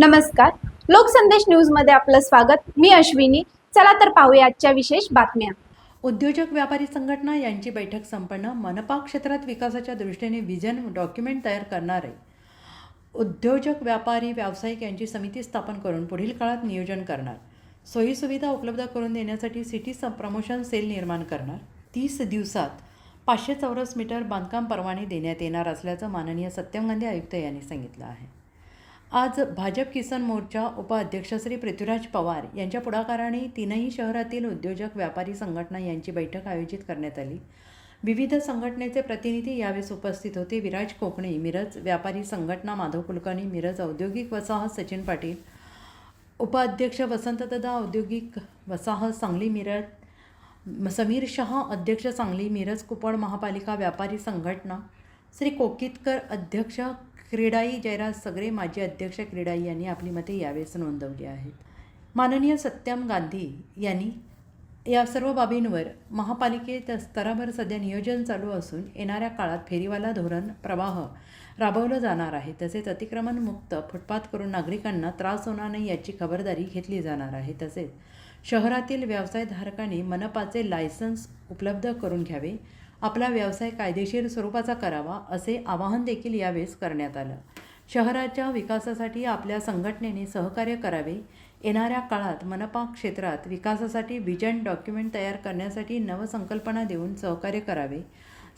नमस्कार. लोकसंदेश न्यूजमध्ये आपलं स्वागत. मी अश्विनी. चला तर पाहूया आजच्या विशेष बातम्या. उद्योजक व्यापारी संघटना यांची बैठक संपन्न. मनपा क्षेत्रात विकासाच्या दृष्टीने विजन डॉक्युमेंट तयार करणारे उद्योजक व्यापारी व्यावसायिक यांची समिती स्थापन करून पुढील काळात नियोजन करणार. सोयीसुविधा उपलब्ध करून देण्यासाठी सिटी स प्रमोशन सेल निर्माण करणार. तीस दिवसात पाचशे चौरस मीटर बांधकाम परवाने देण्यात येणार असल्याचं माननीय सत्यम गांधी आयुक्त यांनी सांगितलं आहे. आज भाजप किसान मोर्चा उपाध्यक्ष श्री पृथ्वीराज पवार यांच्या पुढाकाराने तीनही शहरातील उद्योजक व्यापारी संघटना यांची बैठक आयोजित करण्यात आली. विविध संघटनेचे प्रतिनिधी यावेळेस उपस्थित होते. विराज कोकणे मिरज व्यापारी संघटना माधव कुलकर्णी मिरज औद्योगिक वसाहत सचिन पाटील उपाध्यक्ष वसंतदादा औद्योगिक वसाहत सांगली मिरज समीर शहा अध्यक्ष सांगली मिरज कुपड महापालिका व्यापारी संघटना श्री कोकितकर अध्यक्ष क्रीडाई जयराज सगरे माजी अध्यक्ष क्रीडाई यांनी आपली मते यावेळेस नोंदवली आहेत. माननीय सत्यम गांधी यांनी या सर्व बाबींवर महापालिकेत स्तरावर सध्या नियोजन चालू असून येणाऱ्या काळात फेरीवाला धोरण प्रवाह राबवलं जाणार आहे. तसेच अतिक्रमणमुक्त फुटपाथ करून नागरिकांना त्रास होणार नाही याची खबरदारी घेतली जाणार आहे. तसेच शहरातील व्यवसायधारकांनी मनपाचे लायसन्स उपलब्ध करून घ्यावे. आपला व्यवसाय कायदेशीर स्वरूपाचा करावा असे आवाहन देखील यावेळेस करण्यात आलं. शहराच्या विकासासाठी आपल्या संघटनेने सहकार्य करावे. येणाऱ्या काळात मनपा क्षेत्रात विकासासाठी विजन डॉक्युमेंट तयार करण्यासाठी नवसंकल्पना देऊन सहकार्य करावे.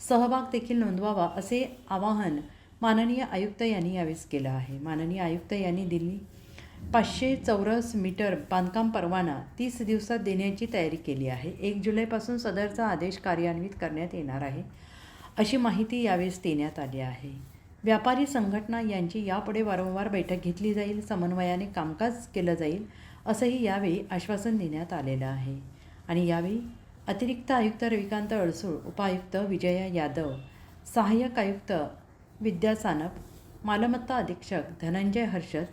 सहभाग देखील नोंदवावा असे आवाहन माननीय आयुक्त यांनी यावेळेस केलं आहे. माननीय आयुक्त यांनी दिल्ली पाचशे चौरस मीटर बांधकाम परवाना तीस दिवसात देण्याची तयारी केली आहे. एक जुलैपासून सदरचा आदेश कार्यान्वित करण्यात येणार आहे अशी माहिती यावेळेस देण्यात आली आहे. व्यापारी संघटना यांची यापुढे वारंवार बैठक घेतली जाईल समन्वयाने कामकाज केलं जाईल असंही यावेळी आश्वासन देण्यात आलेलं आहे. आणि यावेळी अतिरिक्त आयुक्त रविकांत अडसूळ उपायुक्त विजया यादव सहाय्यक आयुक्त विद्या सानप मालमत्ता अधीक्षक धनंजय हर्षद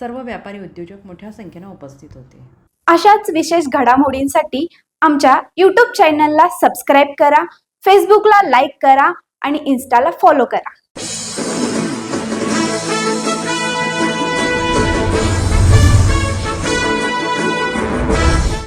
सर्व व्यापारी उद्योजक मोठ्या संख्येनं उपस्थित होते. अशाच विशेष घडामोडींसाठी आमच्या यूट्यूब चॅनलला सबस्क्राईब करा फेसबुकला लाईक करा आणि इन्स्टाला फॉलो करा.